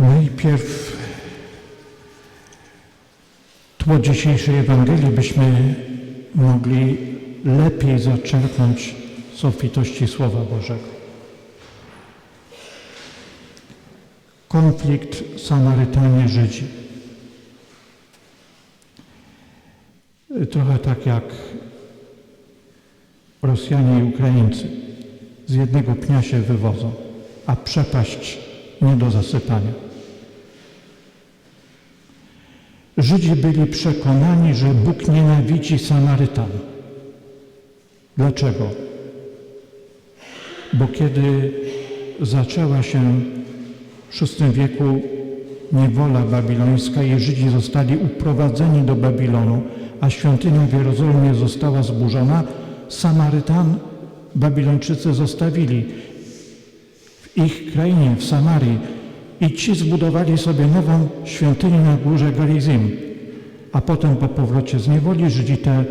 Najpierw tło dzisiejszej Ewangelii byśmy mogli lepiej zaczerpnąć z obfitości Słowa Bożego. Konflikt Samarytanie-Żydzi. Trochę tak jak Rosjanie i Ukraińcy. Z jednego pnia się wywodzą, a przepaść nie do zasypania. Żydzi byli przekonani, że Bóg nienawidzi Samarytan. Dlaczego? Bo kiedy zaczęła się w VI wieku niewola babilońska i Żydzi zostali uprowadzeni do Babilonu, a świątynia w Jerozolimie została zburzona, Samarytan Babilończycy zostawili w ich krainie, w Samarii i ci zbudowali sobie nową świątynię na górze Gerizim. A potem po powrocie z niewoli Żydzi tę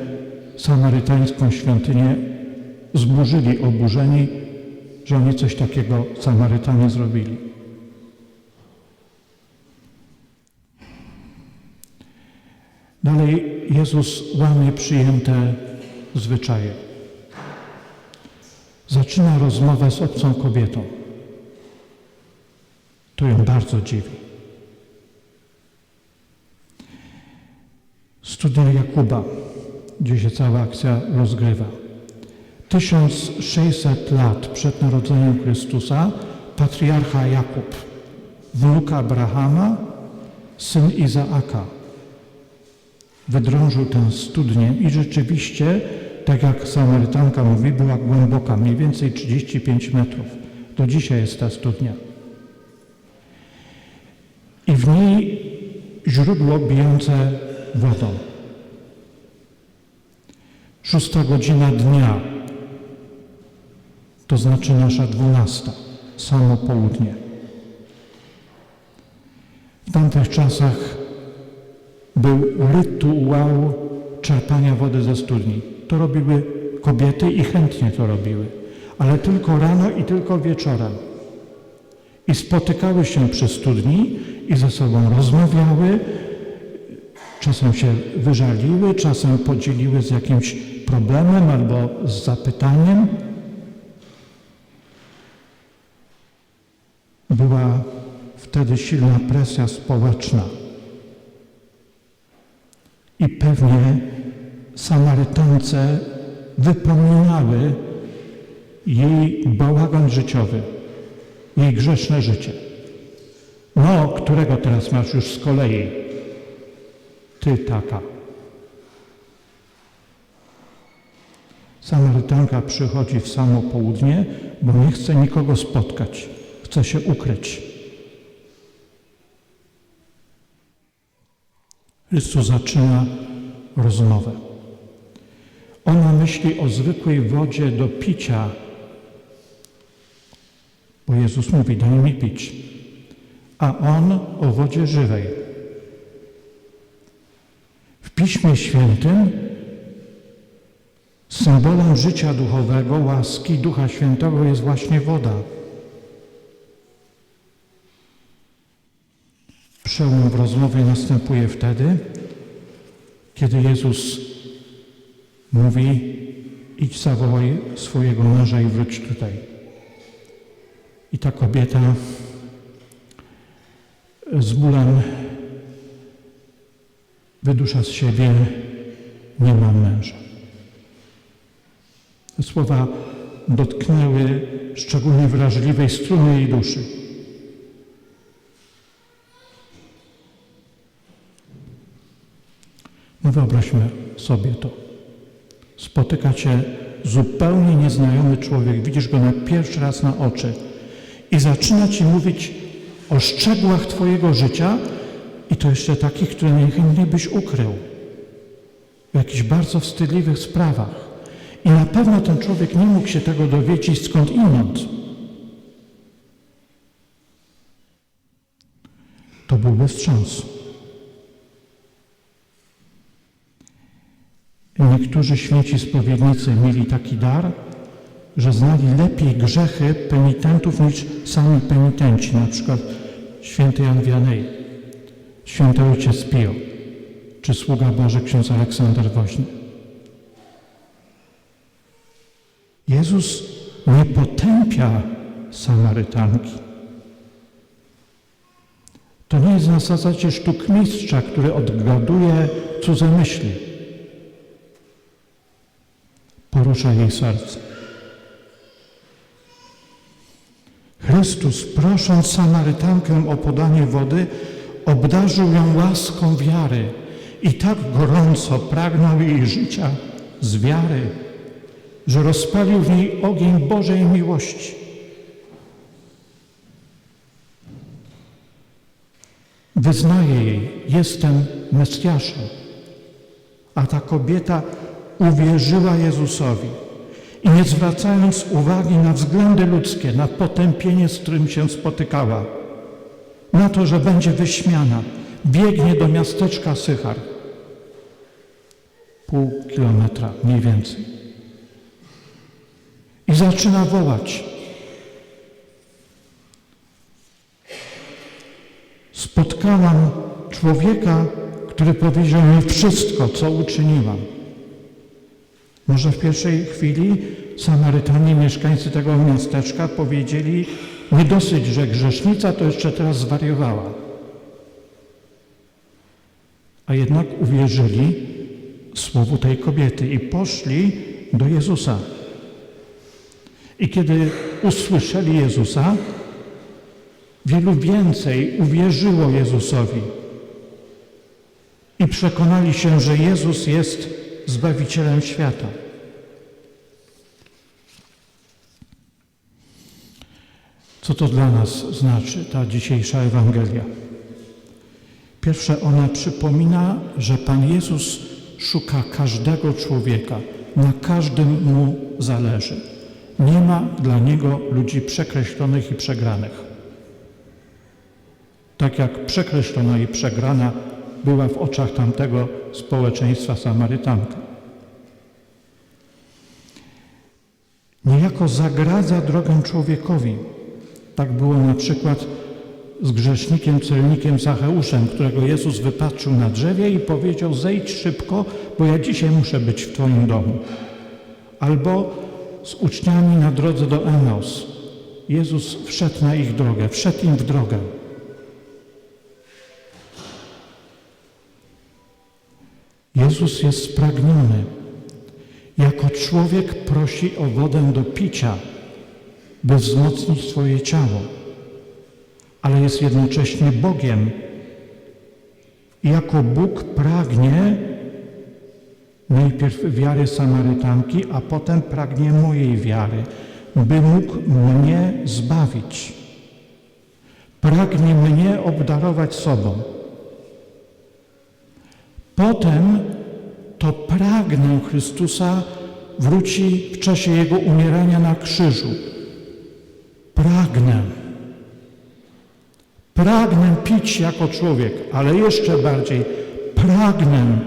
samarytańską świątynię zburzyli, oburzeni, że oni coś takiego Samarytanie zrobili. Dalej Jezus łamie przyjęte zwyczaje. Zaczyna rozmowę z obcą kobietą. To ją bardzo dziwi. Studnia Jakuba, gdzie się cała akcja rozgrywa. 1600 lat przed narodzeniem Chrystusa patriarcha Jakub, wnuk Abrahama, syn Izaaka, wydrążył tę studnię i rzeczywiście, tak jak Samarytanka mówi, była głęboka, mniej więcej 35 metrów. Do dzisiaj jest ta studnia. I w niej źródło bijące wodą. Szósta godzina dnia, to znaczy nasza dwunasta, samo południe. W tamtych czasach był rytuał czerpania wody ze studni. To robiły kobiety i chętnie to robiły, ale tylko rano i tylko wieczorem. I spotykały się przy studni i ze sobą rozmawiały, czasem się wyżaliły, czasem podzieliły z jakimś problemem albo z zapytaniem. Była wtedy silna presja społeczna. I pewnie Samarytance wypominały jej bałagan życiowy, jej grzeszne życie. No, którego teraz masz już z kolei? Ty taka. Samarytanka przychodzi w samo południe, bo nie chce nikogo spotkać, chce się ukryć. Chrystus zaczyna rozmowę. Ona myśli o zwykłej wodzie do picia, bo Jezus mówi, daj mi pić, a On o wodzie żywej. W Piśmie Świętym symbolem życia duchowego, łaski Ducha Świętego jest właśnie woda. Przełom w rozmowie następuje wtedy, kiedy Jezus mówi: idź zawołaj swojego męża i wróć tutaj. I ta kobieta z bólem wydusza z siebie: Nie mam męża. Te słowa dotknęły szczególnie wrażliwej struny jej duszy. No wyobraźmy sobie to. Spotyka cię zupełnie nieznajomy człowiek, widzisz go na pierwszy raz na oczy i zaczyna ci mówić o szczegółach twojego życia i to jeszcze takich, które najchętniej byś ukrył. W jakichś bardzo wstydliwych sprawach. I na pewno ten człowiek nie mógł się tego dowiedzieć skąd inąd. To byłby wstrząs. Niektórzy święci spowiednicy mieli taki dar, że znali lepiej grzechy penitentów niż sami penitenci. Na przykład święty Jan Wianej, święty ojciec Pio, czy sługa Boży ksiądz Aleksander Woźny. Jezus nie potępia Samarytanki. To nie jest na zasadzie sztukmistrza, który odgaduje cudze myśli. Porusza jej serce. Chrystus, prosząc Samarytankę o podanie wody, obdarzył ją łaską wiary i tak gorąco pragnął jej życia z wiary, że rozpalił w niej ogień Bożej miłości. Wyznaje jej, jestem Mesjaszem. A ta kobieta uwierzyła Jezusowi i nie zwracając uwagi na względy ludzkie, na potępienie, z którym się spotykała, na to, że będzie wyśmiana, biegnie do miasteczka Sychar. Pół kilometra mniej więcej. I zaczyna wołać. Spotkałam człowieka, który powiedział mi wszystko, co uczyniłam. Może w pierwszej chwili Samarytanie, mieszkańcy tego miasteczka powiedzieli, nie dosyć, że grzesznica to jeszcze teraz zwariowała. A jednak uwierzyli słowu tej kobiety i poszli do Jezusa. I kiedy usłyszeli Jezusa, wielu więcej uwierzyło Jezusowi i przekonali się, że Jezus jest Zbawicielem świata. Co to dla nas znaczy ta dzisiejsza Ewangelia? Pierwsze, ona przypomina, że Pan Jezus szuka każdego człowieka, na każdym mu zależy. Nie ma dla Niego ludzi przekreślonych i przegranych. Tak jak przekreślona i przegrana była w oczach tamtego społeczeństwa Samarytanka. Niejako zagradza drogę człowiekowi. Tak było na przykład z grzesznikiem, celnikiem Zacheuszem, którego Jezus wypatrzył na drzewie i powiedział: Zejdź szybko, bo ja dzisiaj muszę być w Twoim domu. Albo z uczniami na drodze do Emaus. Jezus wszedł na ich drogę, wszedł im w drogę. Jezus jest spragniony. Jako człowiek prosi o wodę do picia, by wzmocnić swoje ciało, ale jest jednocześnie Bogiem. Jako Bóg pragnie najpierw wiary Samarytanki, a potem pragnie mojej wiary, by mógł mnie zbawić. Pragnie mnie obdarować sobą. Potem to pragnę Chrystusa wróci w czasie Jego umierania na krzyżu. Pragnę. Pragnę pić jako człowiek, ale jeszcze bardziej pragnę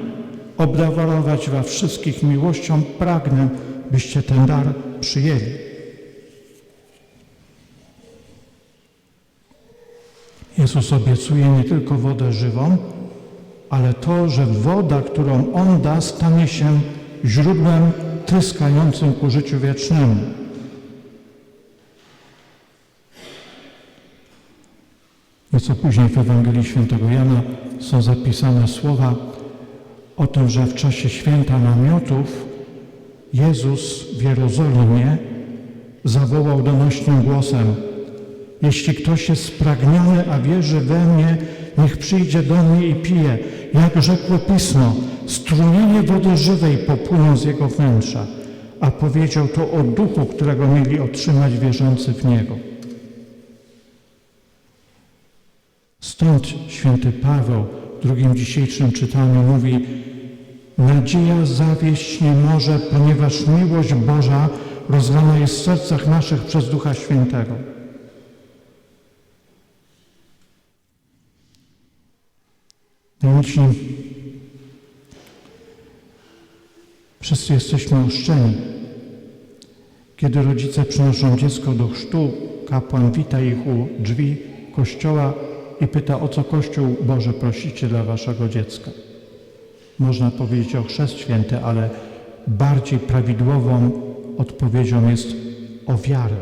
obdarować Was wszystkich miłością, pragnę, byście ten dar przyjęli. Jezus obiecuje nie tylko wodę żywą, ale to, że woda, którą On da, stanie się źródłem tryskającym ku życiu wiecznemu. Nieco później w Ewangelii Świętego Jana są zapisane słowa o tym, że w czasie święta namiotów Jezus w Jerozolimie zawołał donośnym głosem Jeśli ktoś jest spragniony, a wierzy we mnie, niech przyjdzie do mnie i pije. Jak rzekło Pismo, strumienie wody żywej popłyną z jego wnętrza. A powiedział to o duchu, którego mieli otrzymać wierzący w Niego. Stąd święty Paweł w drugim dzisiejszym czytaniu mówi Nadzieja zawieść nie może, ponieważ miłość Boża rozlana jest w sercach naszych przez Ducha Świętego. Najmocniej wszyscy jesteśmy oszczeni. Kiedy rodzice przynoszą dziecko do chrztu, kapłan wita ich u drzwi kościoła i pyta, o co Kościół Boże prosicie dla waszego dziecka. Można powiedzieć o chrzest święty, ale bardziej prawidłową odpowiedzią jest o wiarę.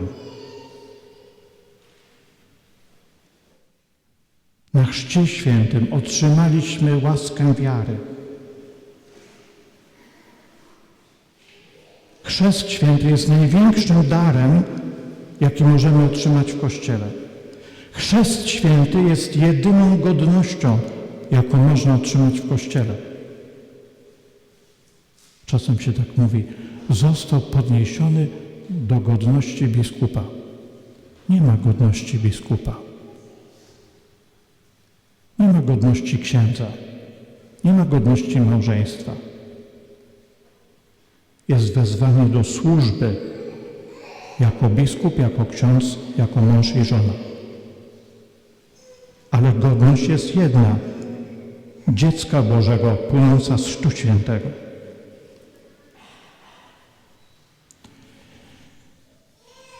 Na chrzcie świętym otrzymaliśmy łaskę wiary. Chrzest święty jest największym darem, jaki możemy otrzymać w Kościele. Chrzest święty jest jedyną godnością, jaką można otrzymać w Kościele. Czasem się tak mówi, został podniesiony do godności biskupa. Nie ma godności biskupa. Ma godności księdza. Nie ma godności małżeństwa. Jest wezwany do służby jako biskup, jako ksiądz, jako mąż i żona. Ale godność jest jedna. Dziecka Bożego płynąca z Chrztu Świętego.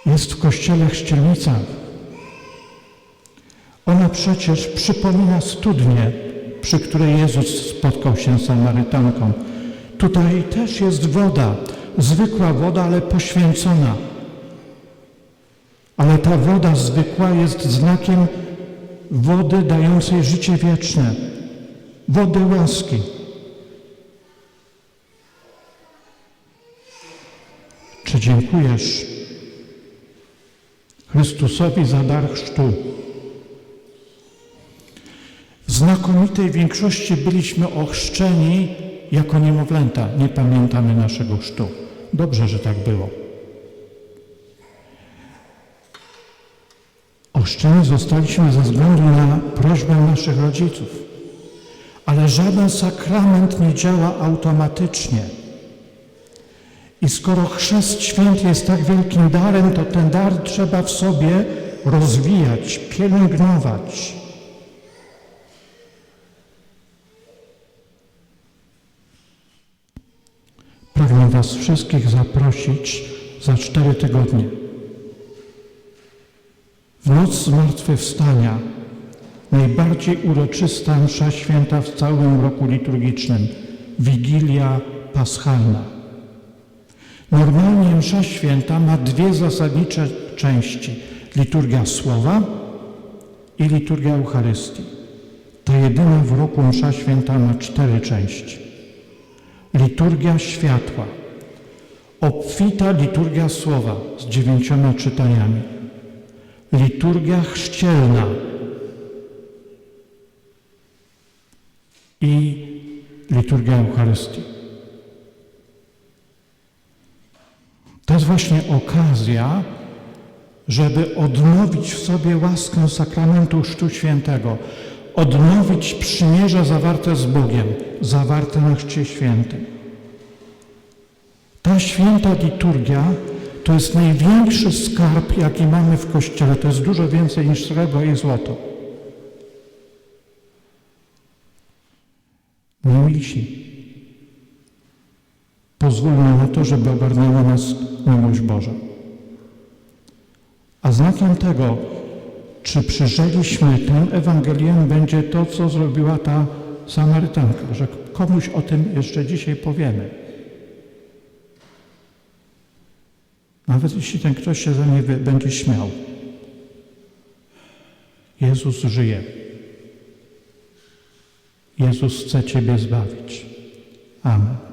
Jest w kościele chrzcielnica. Ona przecież przypomina studnię, przy której Jezus spotkał się z Samarytanką. Tutaj też jest woda, zwykła woda, ale poświęcona. Ale ta woda zwykła jest znakiem wody dającej życie wieczne, wody łaski. Czy dziękujesz Chrystusowi za dar chrztu? Znakomitej większości byliśmy ochrzczeni jako niemowlęta. Nie pamiętamy naszego chrztu. Dobrze, że tak było. Ochrzczeni zostaliśmy ze względu na prośbę naszych rodziców. Ale żaden sakrament nie działa automatycznie. I skoro chrzest święty jest tak wielkim darem, to ten dar trzeba w sobie rozwijać, pielęgnować. Was wszystkich zaprosić za cztery tygodnie. W noc zmartwychwstania najbardziej uroczysta msza święta w całym roku liturgicznym, Wigilia Paschalna. Normalnie msza święta ma dwie zasadnicze części. Liturgia Słowa i liturgia Eucharystii. Ta jedyna w roku msza święta ma cztery części. Liturgia światła. Obfita liturgia słowa z dziewięcioma czytaniami. Liturgia chrzcielna. I liturgia Eucharystii. To jest właśnie okazja, żeby odnowić w sobie łaskę sakramentu Chrztu Świętego, odnowić przymierze zawarte z Bogiem, zawarte na Chrzcie Świętym. Ta święta liturgia to jest największy skarb, jaki mamy w Kościele. To jest dużo więcej niż srebro i złoto. Najmilsi, pozwólmy na to, żeby ogarnęła nas miłość Boża. A znakiem tego, czy przyjrzeliśmy tę Ewangelię, będzie to, co zrobiła ta Samarytanka, że komuś o tym jeszcze dzisiaj powiemy. Nawet jeśli ten ktoś się za mnie będzie śmiał. Jezus żyje. Jezus chce Ciebie zbawić. Amen.